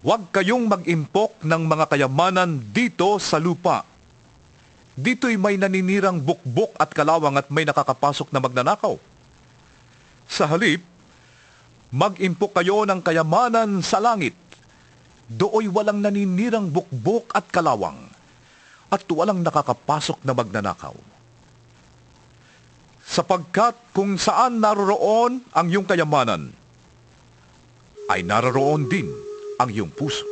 Huwag kayong mag-impok ng mga kayamanan dito sa lupa. Dito'y may naninirang bukbok at kalawang at may nakakapasok na magnanakaw. Sa halip, mag-impok kayo ng kayamanan sa langit. Dooy walang naninirang bukbok at kalawang at walang nakakapasok na magnanakaw. Sapagkat kung saan naroroon ang iyong kayamanan, ay naroroon din ang iyong puso.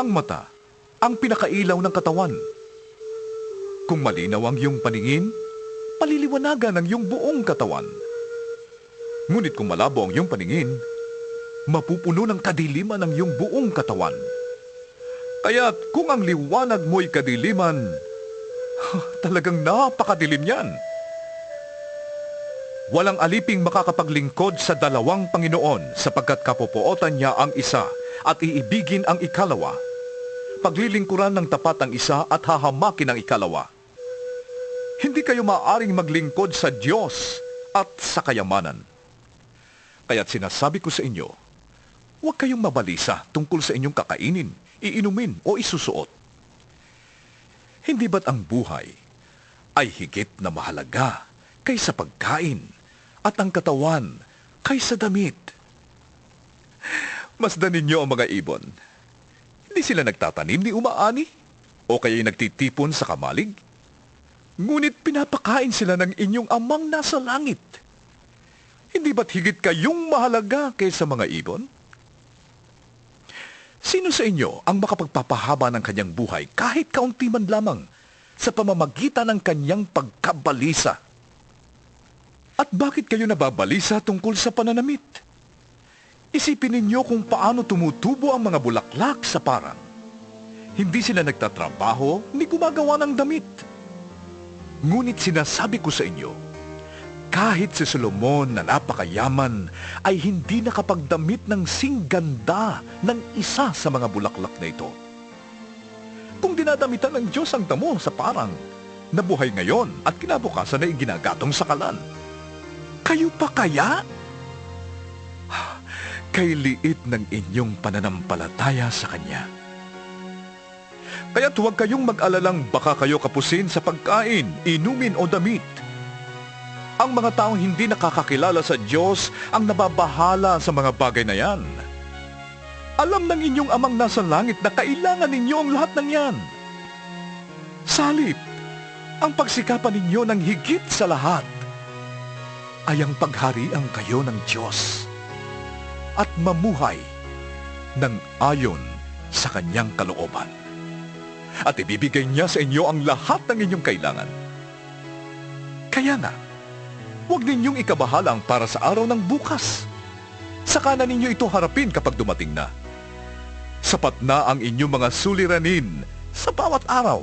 Ang mata, ang pinakailaw ng katawan. Kung malinaw ang iyong paningin, paliliwanagan ang iyong buong katawan. Ngunit kung malabo ang iyong paningin, mapupuno ng kadiliman ang iyong buong katawan. Kaya't kung ang liwanag mo'y kadiliman, talagang napakadilim yan. Walang aliping makakapaglingkod sa dalawang Panginoon sapagkat kapopuotan niya ang isa at iibigin ang ikalawa. Paglilingkuran ng tapat ang isa at hahamakin ang ikalawa. Hindi kayo maaring maglingkod sa Diyos at sa kayamanan. Kaya't sinasabi ko sa inyo, huwag kayong mabalisa tungkol sa inyong kakainin, iinumin o isusuot. Hindi ba't ang buhay ay higit na mahalaga kaysa pagkain at ang katawan kaysa damit? Masdan ninyo ang mga ibon. Hindi sila nagtatanim ni umaani o kaya'y nagtitipon sa kamalig. Ngunit pinapakain sila ng inyong amang nasa langit. Hindi ba't higit kayong mahalaga kaysa mga ibon? Sino sa inyo ang makapagpapahaba ng kanyang buhay kahit kaunti man lamang sa pamamagitan ng kanyang pagkabalisa? At bakit kayo nababalisa tungkol sa pananamit? Isipin ninyo kung paano tumutubo ang mga bulaklak sa parang. Hindi sila nagtatrabaho, ni gumagawa ng damit. Ngunit sinasabi ko sa inyo, kahit si Solomon na napakayaman ay hindi nakapagdamit ng singganda ng isa sa mga bulaklak na ito. Kung dinadamitan ng Diyos ang damo sa parang, nabuhay ngayon at kinabukasan ay ginagatong sa kalan. Kayo pa kaya? Kay liit ng inyong pananampalataya sa Kanya. Kaya't huwag kayong mag-alalang baka kayo kapusin sa pagkain, inumin o damit. Ang mga taong hindi nakakakilala sa Diyos ang nababahala sa mga bagay na yan. Alam ng inyong amang nasa langit na kailangan ninyo ang lahat ng yan. Salip, ang pagsikapan ninyo ng higit sa lahat ay ang pagharian kayo ng Diyos at mamuhay ng ayon sa kanyang kalooban. At ibibigay niya sa inyo ang lahat ng inyong kailangan. Kaya nga, huwag ninyong ikabahala ang para sa araw ng bukas. Saka na ninyo ito harapin kapag dumating na. Sapat na ang inyong mga suliranin sa bawat araw.